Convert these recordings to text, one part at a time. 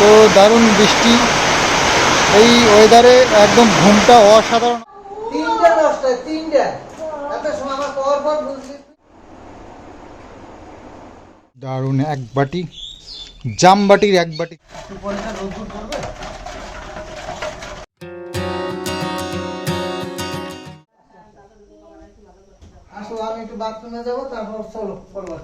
তো দারুণ বৃষ্টি। এই ওয়েদারে একদম ঘুমটা অসাধারণ। তিনটা নষ্ট তিনটা। সময় আমার পর পর দারুণ এক বাটি জাম বাটির এক বাটি। আসো আমি একটু বাথরুমে যাব তারপর চলো চলো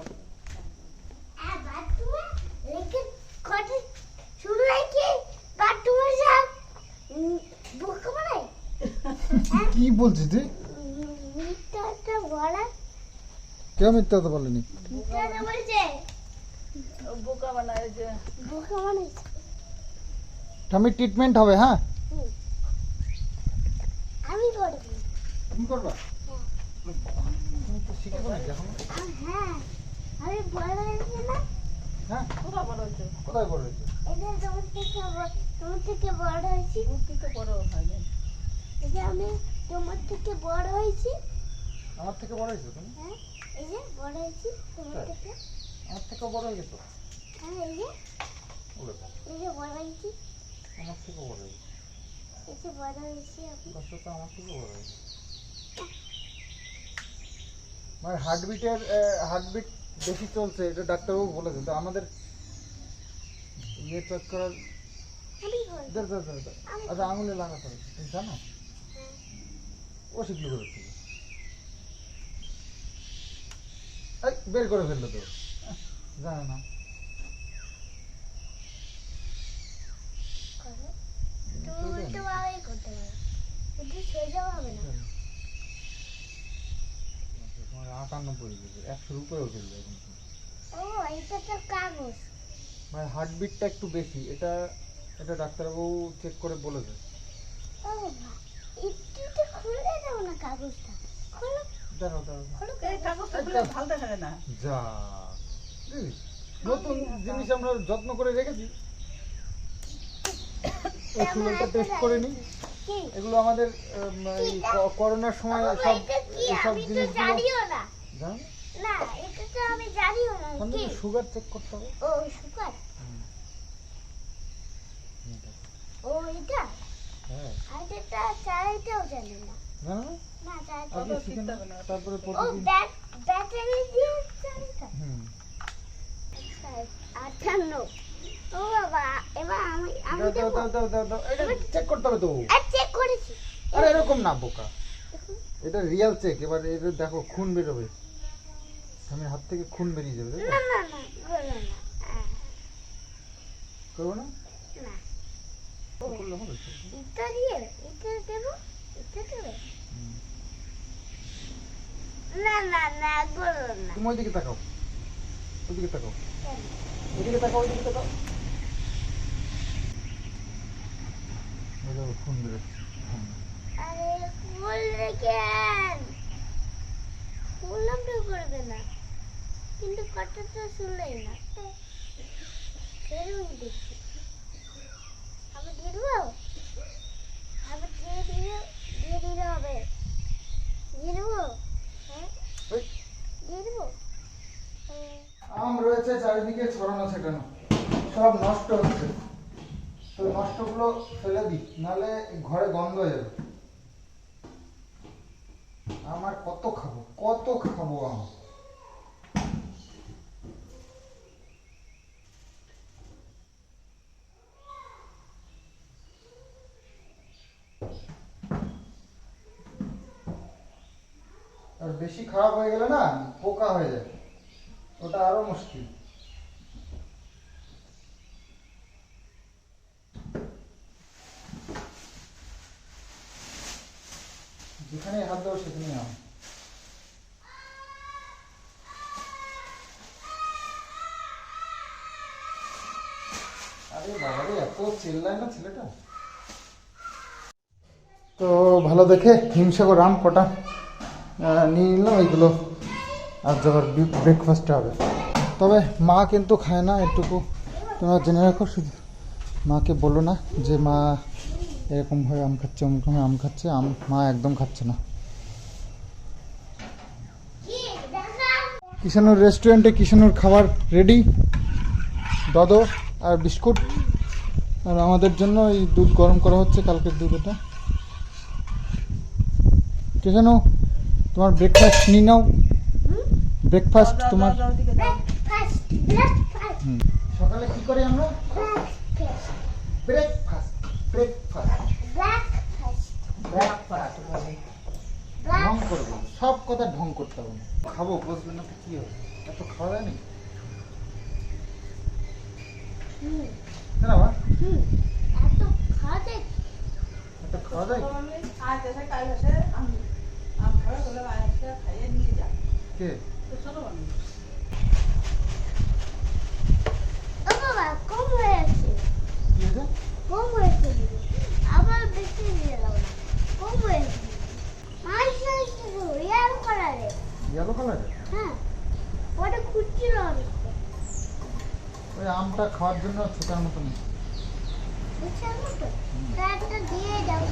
কি বলছিস তুই? কেউ মিথ্যা কথা বলেনি? ঠামি ট্রিটমেন্ট হবে হ্যাঁ? আমি করব। তুমি করবা? তুমি তো না। এখন হ্যাঁ। আমি বড় হয়েছি না। হ্যাঁ? কোথা বড় হচ্ছে কোথায় বড় হয়েছে? এটা তোমার থেকে তোমার থেকে বড় হয়েছি। তো বড় হয়নি। এই যে আমি তোমার থেকে বড় হয়েছি। আমার থেকে বড় হয়েছে তুমি? হ্যাঁ এই যে বড় হয়েছি তোমার থেকে। আমার থেকে বড় হয়ে গেছো? হ্যাঁ এই যে। এই যে বড় হয়েছি। আমার থেকে বড় হয়েছে? এই যে বড় হয়েছি আমি। কষ্ট তো আমার থেকে বড় হয়েছে? মানে হার্টবিটের হার্টবিট বেশি চলছে এটা ডাক্তারবাবু বলেছে তো আমাদের ইয়ে চেক করার দাঁড়া, দাঁড়া, দাঁড়া, দাঁড়া। আচ্ছা আঙুলে তুমি জানো? ও শিখলো করে থেকে বের করে ফেলল তো। জানো না। আটানব্বই একশোর উপরেও চলে কিন্তু ও এটা তো কাগজ। মানে হার্টবিটটা একটু বেশি। এটা এটা ডাক্তারবাবু চেক করে বলেছে। ও ভা- একটু তো খুলে দাও না কাগজটা। খোলো দাঁড়াও দাঁড়াও। খোলো এই কাগজটা। খুলে ভালো দেখা যায় না। যা? নতুন জিনিস আমরা যত্ন করে রেখেছি। এই চুলটা টেস্ট করে নিই এগুলো আমাদের এই করোনার সময় সব সব জিনিসগুলো জানিও না। এটা তো আমি জানিও না। সুগার চেক করতে হবে। ও সুগার এটা। ও এটা হ্যাঁ। আর এটা চাইটাও জানি না। না? না চাইটা আগে শিখে নাও, তারপরে ও ব্যাট ব্যাটারি দিয়ে চাইটা হুম। আটান্ন ও বাবা এবার আমি আমি দাও, দাও, দাও, দাও, দাও, দাও। এটা চেক করতে হবে তো। চেক করেছি। আরে এরকম না বোকা। এটা রিয়েল চেক এবার এটা দেখো খুন বেরোবে। আমি হাত থেকে খুন বেরিয়ে যাবে না না না। করব না? করলে হবে তো। না দেখো। আরে করবে না কিন্তু কথাটা শুনলেই না আমি আমি রয়েছে, চারিদিকে ছড়ানো ছেটানো সব নষ্ট হচ্ছে। তো নষ্টগুলো ফেলে দিই, নাহলে ঘরে গন্ধ হয়ে যাবে। আমার কত খাব? কত খাব আম? বেশি খারাপ হয়ে গেলে না পোকা হয়ে যায়। ওটা আরও মুশকিল। যেখানে হাত দেবো সেখানে আম। আরে বাবারে, এত চেল্লায় না ছেলেটা। তো ভালো দেখে হিমসাগর আম কটা? নিয়ে নিলাম এইগুলো আর যাবার ব্রেকফাস্টে হবে। তবে মা কিন্তু খায় না এটুকু। তোমরা জেনে রাখো, শুধু মাকে বলো না যে মা এরকমভাবে আম খাচ্ছে অমুকভাবে আম খাচ্ছে, আম মা একদম খাচ্ছে না। কিষানুর রেস্টুরেন্টে কিষানুর খাবার রেডি দদ আর বিস্কুট? আর আমাদের জন্য এই দুধ গরম করা হচ্ছে কালকের দুধ এটা কেন তোমার ব্রেকফাস্ট নিয়ে নাও ব্রেকফাস্ট তোমার। সকালে কি করি আমরা ব্রেকফাস্ট ব্রেকফাস্ট ব্রেকফাস্ট ঢং করব সব কথা ঢং করতে হবে খাব বসবে না কি হবে এত খাওয়া যায় নাকি হুম, তাই না মা? হুম, এত খাওয়াতে এত খাওয়া যায় কে? আমি ইয়েলো কালারের হ্যাঁ। ওটা খুঁজছিল অনেক ওই আমটা খাওয়ার জন্য ছোটার মতো তা একটা দিয়ে দাও।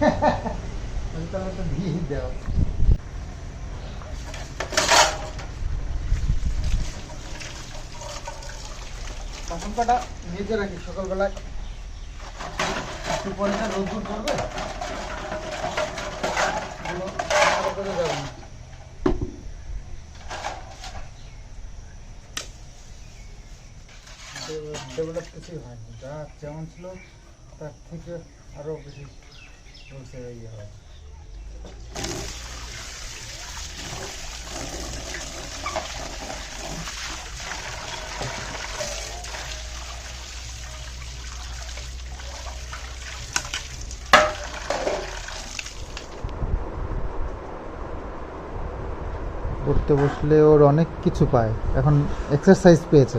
তাহলে তো দিয়ে দাও। বাসন কাটা ভেজে রাখি, সকালবেলায়। একটু পরে না রোদ্দুর ভালো করে যাবে। না। ডেভেলপ কিছুই হয়নি। যা যেমন ছিল, তার থেকে আরও বেশি বলছে ইয়ে হয়। পড়তে বসলে ওর অনেক কিছু পায়। এখন এক্সারসাইজ পেয়েছে।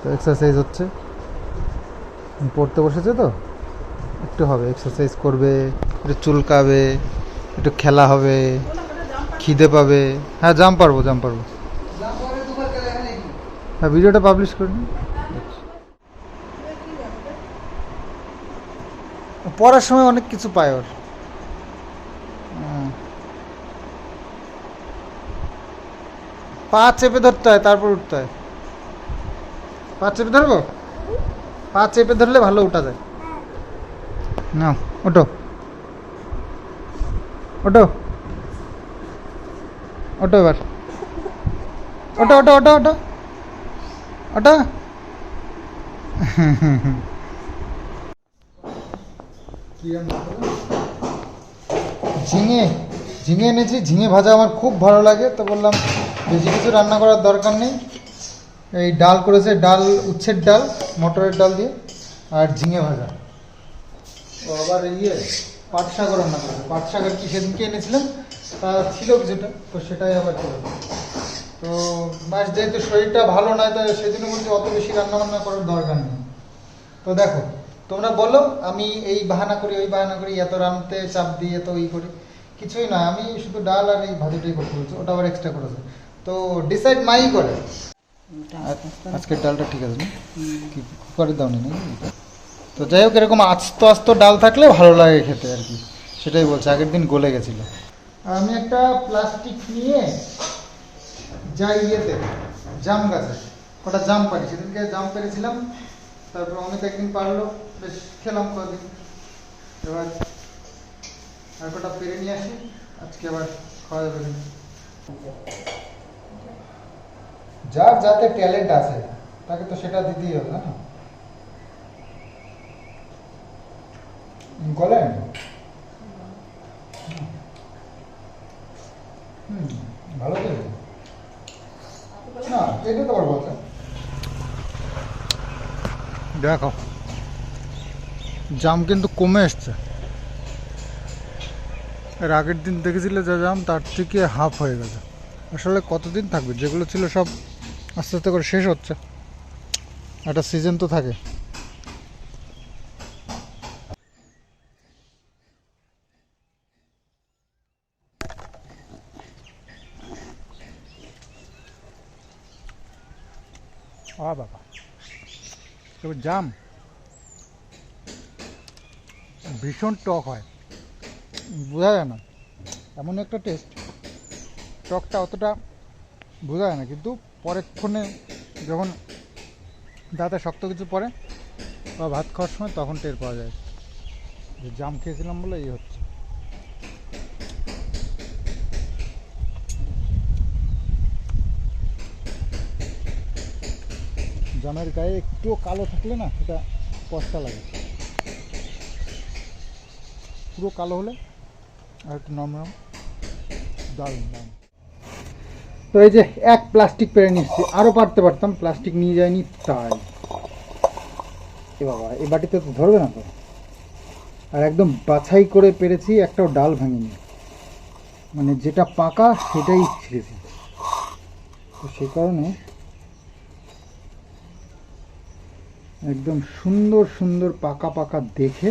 তো এক্সারসাইজ হচ্ছে। পড়তে বসেছে তো? একটু হবে এক্সারসাইজ করবে, একটু চুলকাবে, একটু খেলা হবে, খিদে পাবে। হ্যাঁ জাম পারব জাম পারব? হ্যাঁ ভিডিওটা পাবলিশ করে নিন। পড়ার সময় অনেক কিছু পায় ওর। পা চেপে ধরতে হয়, তারপর উঠতে হয়। পা চেপে ধরবো? পা চেপে ধরলে ভালো উঠা যায়। না ওটো ওটো ওটো এবার। ওটো ওটো ওটো ওটো ওটো ঝিঙে। ঝিঙে এনেছি। ঝিঙে ভাজা আমার খুব ভালো লাগে, তো বললাম বেশি কিছু রান্না করার দরকার নেই। এই ডাল করেছে, ডাল, উচ্ছের ডাল, মটরের ডাল দিয়ে, আর ঝিঙে ভাজা। ও আবার ইয়ে পাট শাক রান্না করেছে। পাট শাক আর কি সেদিনকে এনেছিলাম, তা ছিল কিছুটা, তো সেটাই আবার করে তো মাস যেহেতু শরীরটা ভালো নয় তাই সেদিন বলছি অত বেশি রান্না বান্না করার দরকার নেই। তো দেখো, তোমরা বলো, আমি এই বাহানা করি, ওই বাহানা করি, এত রানতে চাপ দিই এত ই করি। কিছুই না, আমি শুধু ডাল আর এই ভাজিটাই করতে বলছি, ওটা আবার এক্সট্রা করেছে। তো ডিসাইড মাই করে। আজকের ডালটা ঠিক আছে না? কি কুকারে দাও নি তো যাই হোক এরকম আস্ত আস্ত ডাল থাকলে ভালো লাগে খেতে আর কি। সেটাই বলছে আগের দিন গলে গেছিল। আমি একটা প্লাস্টিক নিয়ে যাই ইয়েতে জাম গাছে কটা জাম পারি সেদিনকে জাম পেরেছিলাম তারপর অমিত একদিন পারল বেশ খেলাম কদিন। এবার আর কটা পেরে নিয়ে আসি আজকে আবার খাওয়া যাবে। যার যাতে ট্যালেন্ট আছে, তাকে তো সেটা দিতেই হবে না? হুম, ভালো তো দেখো, জাম কিন্তু কমে এসছে। এর আগের দিন দেখেছিলে যা জাম, তার থেকে হাফ হয়ে গেছে। আসলে কতদিন থাকবে? যেগুলো ছিল সব আস্তে আস্তে করে শেষ হচ্ছে। একটা সিজন তো থাকে। আ বাবা। তবে জাম। ভীষণ টক হয়। বোঝা যায় না। এমন একটা টেস্ট টকটা অতটা বোঝা যায় না। কিন্তু পরেক্ষণে যখন দাঁতে শক্ত কিছু পড়ে বা ভাত খাওয়ার সময়, তখন টের পাওয়া যায় যে জাম খেয়েছিলাম বলে এই হচ্ছে। জামের গায়ে একটুও কালো থাকলে না, সেটা কষ্টা লাগে। পুরো কালো হলে আর একটু নরম নরম দারুণ দারুণ। তো এই যে এক প্লাস্টিক পেরে নিচ্ছি আরও পারতে পারতাম প্লাস্টিক নিয়ে যায়নি তাই। এ বাবা, এই বাটিতে তো ধরবে না তো? আর একদম বাছাই করে পেরেছি, একটাও ডাল ভাঙিনি। মানে যেটা পাকা, সেটাই ছিঁড়েছি তো সে কারণে একদম সুন্দর সুন্দর, পাকা পাকা দেখে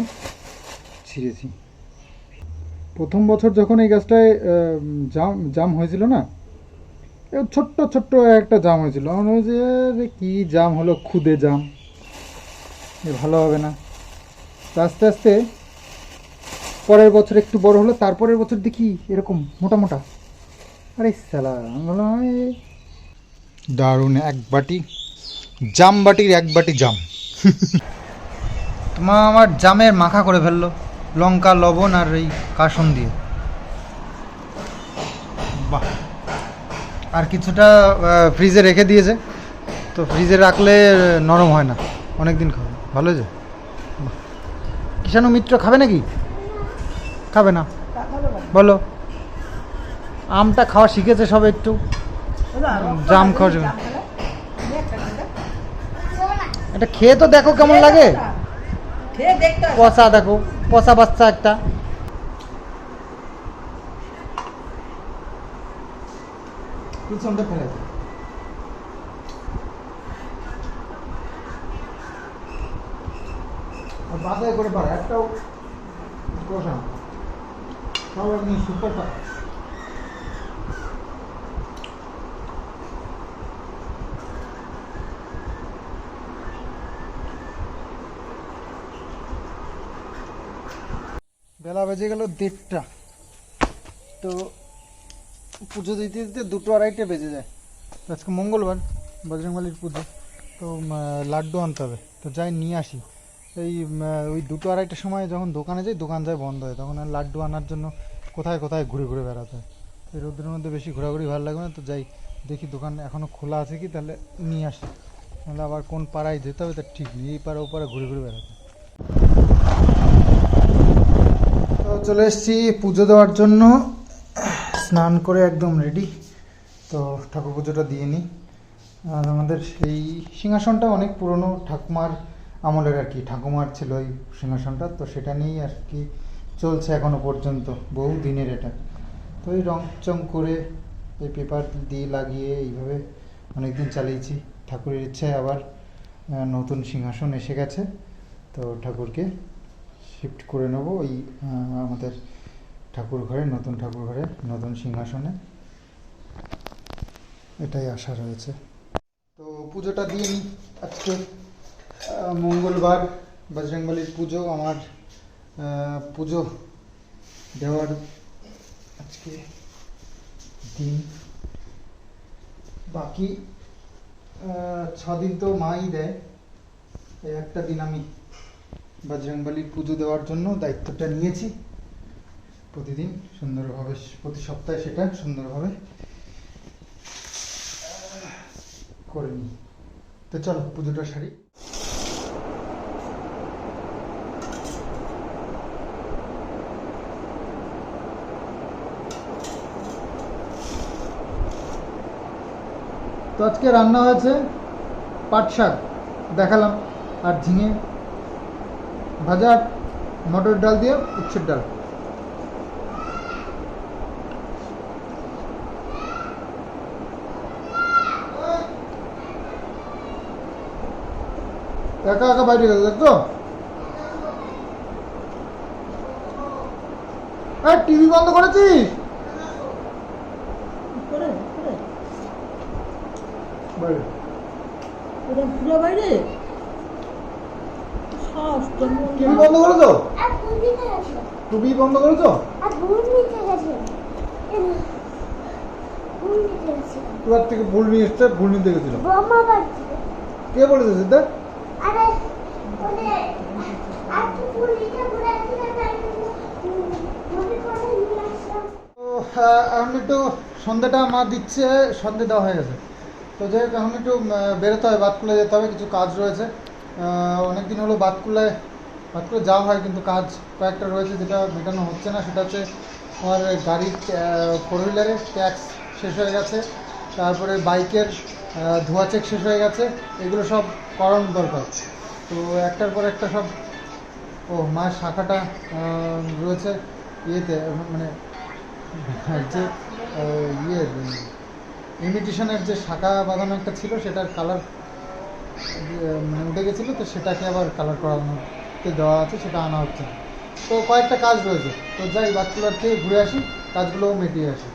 ছিঁড়েছি। প্রথম বছর যখন এই গাছটায় জাম জাম হয়েছিল না ছোট্ট ছোট্ট একটা জাম হয়েছিল। মনে হয়েছে কি জাম হলো? খুদে জাম। এ ভালো হবে না। আস্তে আস্তে পরের বছর একটু বড় হলো, তারপরের বছর দেখি এরকম মোটা মোটা। আরে সালা আমি দারুণ, এক বাটি জাম বাটির এক বাটি জাম। তোমার আমার জামের মাখা করে ফেলল, লঙ্কা, লবণ আর এই কাসন দিয়ে। বাহ! আর কিছুটা ফ্রিজে রেখে দিয়েছে। তো ফ্রিজে রাখলে নরম হয় না। অনেক দিন খাবে ভালো যে কিষাণু মিত্র খাবে নাকি? খাবে না। বলো। আমটা খাওয়া শিখেছে সব একটু। জাম খাওয়া এটা খেয়ে তো দেখো কেমন লাগে। পচা দেখো। পচা বাচ্চা একটা। পিছনটা ফেলে দে। আর বাছাই করে পারে একটাও কষা। সব একদম সুপার বেলা বেজে গেল দেড়টা তো পুজো দিতে দিতে দুটো আড়াইটে বেজে যায়। আজকে মঙ্গলবার, বজরংবলির পুজো। তো লাড্ডু আনতে হবে। তো যাই, নিয়ে আসি। এই ওই দুটো আড়াইটার সময় যখন দোকানে যাই, দোকান যায় বন্ধ হয়। তখন আর লাড্ডু আনার জন্য কোথায় কোথায় ঘুরে ঘুরে বেড়াতে হয়। এই রোদ্রের মধ্যে বেশি ঘোরাঘুরি ভালো লাগবে না। তো যাই, দেখি দোকান এখনও খোলা আছে কি, তাহলে নিয়ে আসি। তাহলে আবার কোন পাড়ায় যেতে হবে তার ঠিক নেই। এই পাড়া ও পাড়া ঘুরে ঘুরে বেড়াতে তো চলে এসেছি পুজো দেওয়ার জন্য। স্নান করে একদম রেডি তো ঠাকুর পুজোটা দিয়ে নিই। আর আমাদের সেই সিংহাসনটা অনেক পুরনো ঠাকুমার আমলের আর কি। ঠাকুমার ছিল ওই সিংহাসনটা, তো সেটা নিয়েই আর কি চলছে এখনও পর্যন্ত বহু দিনের এটা। তো এই রং চং করে এই পেপার দিয়ে লাগিয়ে এইভাবে অনেকদিন চালিয়েছি। ঠাকুরের ইচ্ছায় আবার নতুন সিংহাসন এসে গেছে। তো ঠাকুরকে শিফট করে নেব। ওই আমাদের ঠাকুর ঘরে নতুন ঠাকুর ঘরে নতুন সিংহাসনে। এটাই আশা রয়েছে। তো পুজোটা দিয়ে নিই আজকে মঙ্গলবার বজরংবলির পুজো আমার পুজো দেওয়ার আজকে দিন। বাকি আহ, ছ দিন তো মাই দেয়। এই একটা দিন আমি বজরংবলির পুজো দেওয়ার জন্য দায়িত্বটা নিয়েছি। প্রতিদিন সুন্দরভাবে, প্রতি সপ্তাহে সেটা সুন্দরভাবে করে নিই। তো চলো, পুজোটা সারি। তো আজকে রান্না হয়েছে পাট শাক, দেখালাম। আর ঝিঙে ভাজা, মটর ডাল দিয়ে উচ্ছের ডাল। একা একা বাইরে গেছে দেখতো? টিভি বন্ধ করেছিস? করে, করে। বাইরে। পুরো বাইরে? টিভি বন্ধ টিভি বন্ধ করেছ? আর ভুল দিতে গেছে। ভুল দিতে গেছে। এবার থেকে ভুল নিয়ে এসছে ভুল নিতে গেছিল। কে বলেছে সিদ্ধা আরে বলে আর কি পুলিটা ঘুরে আসলে তাই মনে করে নিয়ে আসলাম তো আহ, এখন একটু সন্ধ্যাটা মা দিচ্ছে সন্ধে দেওয়া হয়ে গেছে। তো যাই হোক, এখন একটু বেরোতে হবে বাতকুলে যেতে হবে, কিছু কাজ রয়েছে। অনেক দিন হলো বাতকুলায় বাতকুলে যাওয়া হয়, কিন্তু কাজ কয়েকটা রয়েছে যেটা মেটানো হচ্ছে না। সেটা হচ্ছে আমার গাড়ির ফোর হুইলারের ট্যাক্স শেষ হয়ে গেছে। তারপরে বাইকের ধোয়া চেক শেষ হয়ে গেছে। এগুলো সব করানো দরকার। তো একটার পর একটা সব, ও, মায়ের শাখাটা রয়েছে, ইয়েতে মানে যে ইয়ে ইমিটেশনের যে শাখা বাঁধানো একটা ছিল, সেটার কালার মানে উঠে গেছিল, তো সেটাকে আবার কালার করানোতে দেওয়া আছে, সেটা আনা হচ্ছে না। তো কয়েকটা কাজ রয়েছে। তো যাই বাচ্চুলার থেকে ঘুরে আসি, কাজগুলোও মিটিয়ে আসি।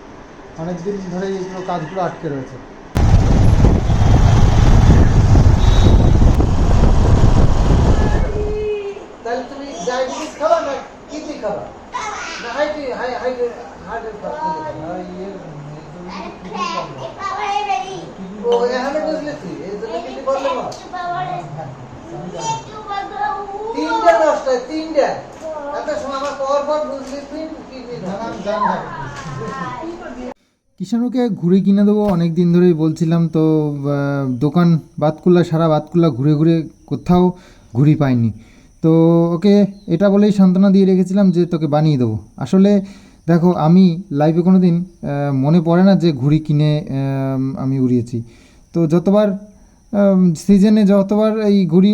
অনেক দিন ধরে এইগুলো কাজগুলো আটকে রয়েছে। তাহলে তুমি ডায়াবেটিস খাবা না কিডনি খাবা? না হাইটি হাই হাই তিনটা ঘুরে কিনে দেবো অনেক দিন ধরেই বলছিলাম তো দোকান বাতকুল্লা সারা বাতকুল্লা ঘুরে ঘুরে কোথাও ঘুরি পাইনি। তো ওকে এটা বলেই সান্ত্বনা দিয়ে রেখেছিলাম যে তোকে বানিয়ে দেবো। আসলে দেখো, আমি লাইফে কোনো দিন মনে পড়ে না যে ঘুড়ি কিনে, আমি উড়িয়েছি। তো যতবার সিজনে যতবার এই ঘুড়ি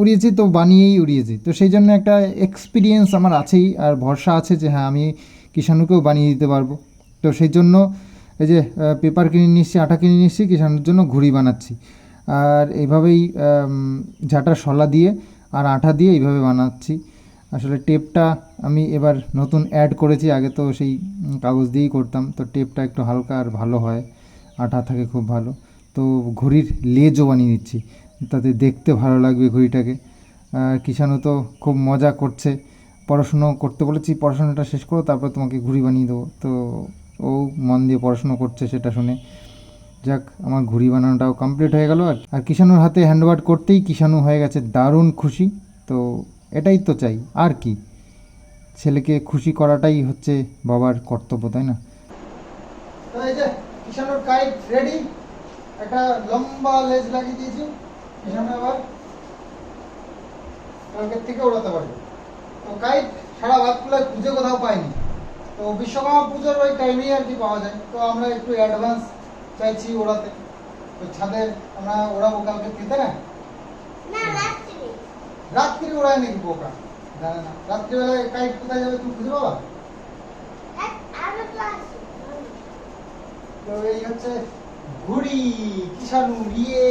উড়িয়েছি, তো বানিয়েই উড়িয়েছি। তো সেই জন্য একটা এক্সপিরিয়েন্স আমার আছেই, আর ভরসা আছে যে হ্যাঁ আমি কিষাণুকেও বানিয়ে দিতে পারব। তো সেই জন্য এই যে পেপার কিনে নিচ্ছি আটা কিনে নিচ্ছি কিষাণুর জন্য ঘুড়ি বানাচ্ছি। আর এইভাবেই ঝাঁটা, শলা দিয়ে আর আঠা দিয়ে এইভাবে বানাচ্ছি। আসলে টেপটা আমি এবার নতুন অ্যাড করেছি, আগে তো সেই কাগজ দিয়েই করতাম। তো টেপটা একটু হালকা আর ভালো হয়, আঠা থাকে খুব ভালো। তো ঘড়ির লেজও বানিয়ে দিচ্ছি তাতে দেখতে ভালো লাগবে ঘড়িটাকে। কিষাণু তো খুব মজা করছে। পড়াশুনো করতে বলেছি, পড়াশোনাটা শেষ করো, তারপর তোমাকে ঘুড়ি বানিয়ে দেবো। তো ও মন দিয়ে পড়াশুনো করছে সেটা শুনে। যাক, আমার ঘুড়ি বানানোটাও কমপ্লিট হয়ে গেল। আর আর কিষাণুর হাতে হ্যান্ডওভার করতেই কিষাণু হয়ে গেছে দারুণ খুশি। তো এটাই তো চাই। আর কি? ছেলেকে খুশি করাটাই হচ্ছে বাবার কর্তব্য, তাই না? তো থেকে সারা খুঁজে কোথাও পাইনি। তো বিশ্বকর্মা পুজোর ওই আর কি পাওয়া যায়। তো আমরা একটু অ্যাডভান্স চাইছি ওড়াতে। তো আমরা ওড়াবো কালকে খেতে না? রাত্রি ওড়ায় নাকি পোকা জানে না রাত্রিবেলায় কাইট কোথায় যাবে তুমি খুঁজে পাবা? তো এই হচ্ছে ঘুড়ি কিষাণু ইয়ে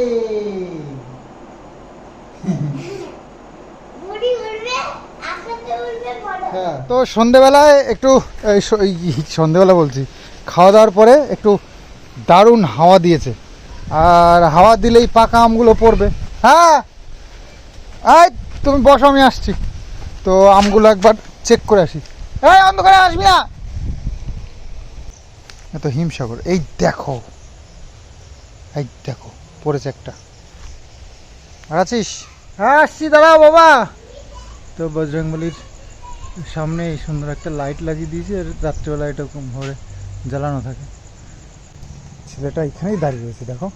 হ্যাঁ তো সন্ধেবেলায় একটু সন্ধেবেলা বলছি খাওয়া দাওয়ার পরে একটু দারুণ হাওয়া দিয়েছে। আর হাওয়া দিলেই পাকা আমগুলো পড়বে। হ্যাঁ এই তুমি বসো আমি আসছি। তো আমগুলো একবার চেক করে আসি। এই অন্ধকারে আসবি না! এত হিমসাগর। এই দেখো। এই দেখো পড়েছে একটা। আর আছিস? হ্যাঁ আসছি দাদা বাবা। তো বজরংবলির সামনে এই সুন্দর একটা লাইট লাগিয়ে দিয়েছে আর রাত্রিবেলা এটা খুব ভোরে জ্বালানো থাকে। ছেলেটা এখানেই দাঁড়িয়ে রয়েছে দেখো।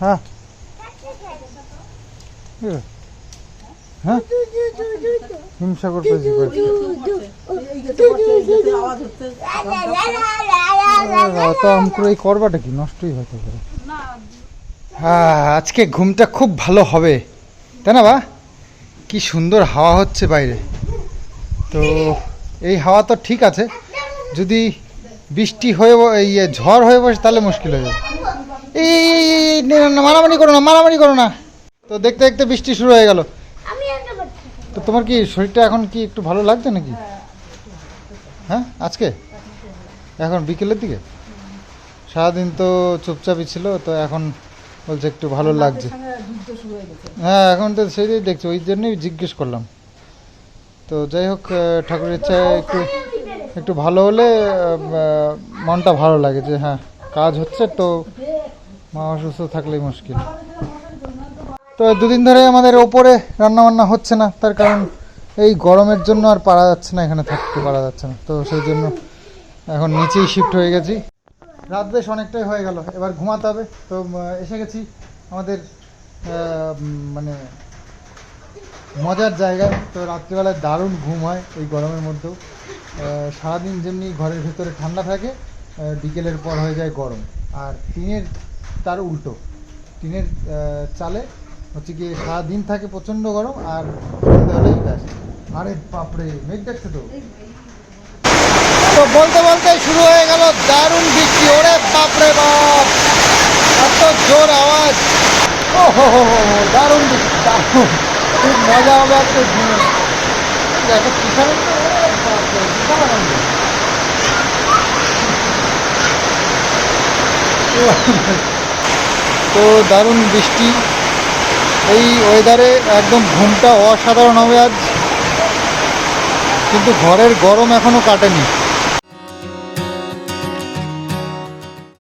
হ্যাঁ। এ, হ্যাঁ হিমসাগর পেয়েছি তো আমকুর এই করবাটা কি নষ্টই হতে পারে হ্যাঁ আজকে ঘুমটা খুব ভালো হবে তাই না বা কি সুন্দর হাওয়া হচ্ছে বাইরে তো এই হাওয়া তো ঠিক আছে যদি বৃষ্টি হয়ে এই ঝড় হয়ে বসে তাহলে মুশকিল হয়ে যাবে এই মারামারি করো না মারামারি করো না তো দেখতে দেখতে বৃষ্টি শুরু হয়ে গেল তো তোমার কি শরীরটা এখন কি একটু ভালো লাগছে নাকি? হ্যাঁ আজকে? এখন বিকেলের দিকে? সারাদিন তো চুপচাপই ছিল তো এখন বলছে একটু ভালো লাগছে। হয়ে হ্যাঁ এখন তো সেটাই দেখছি ওই জন্যই জিজ্ঞেস করলাম। তো যাই হোক ঠাকুরের ইচ্ছায় একটু একটু ভালো হলে মনটা ভালো লাগে যে হ্যাঁ কাজ হচ্ছে তো মা অসুস্থ থাকলেই মুশকিল। তো দুদিন ধরে আমাদের ওপরে রান্না বান্না হচ্ছে না, তার কারণ এই গরমের জন্য আর পারা যাচ্ছে না, এখানে থাকতে পারা যাচ্ছে না। তো সেই জন্য এখন নিচেই শিফট হয়ে গেছি। রাত বেশ অনেকটাই হয়ে গেল, এবার ঘুমাতে হবে। তো এসে গেছি আমাদের মানে মজার জায়গায়। তো রাত্রিবেলায় দারুণ ঘুম হয় এই গরমের মধ্যেও। সারাদিন যেমনি ঘরের ভেতরে ঠান্ডা থাকে বিকেলের পর হয়ে যায় গরম। আর টিনের, তার উল্টো। টিনের চালে হচ্ছে গিয়ে সারাদিন থাকে প্রচণ্ড গরম আর সন্ধ্যে হলেই ব্যাস আরে বাপরে, মেঘ দেখছে তো? তো বলতে বলতে শুরু হয়ে গেল দারুণ বৃষ্টি। ওরে বাপরে বাপ! এত জোর আওয়াজ। ও হো হো হো দারুণ বৃষ্টি। দারুণ। খুব মজা হবে দিনে। দেখো আনন্দ। তো দারুণ বৃষ্টি। এই ওয়েদারে একদম ঘুমটা অসাধারণ হবে আজ। কিন্তু ঘরের গরম এখনও কাটেনি।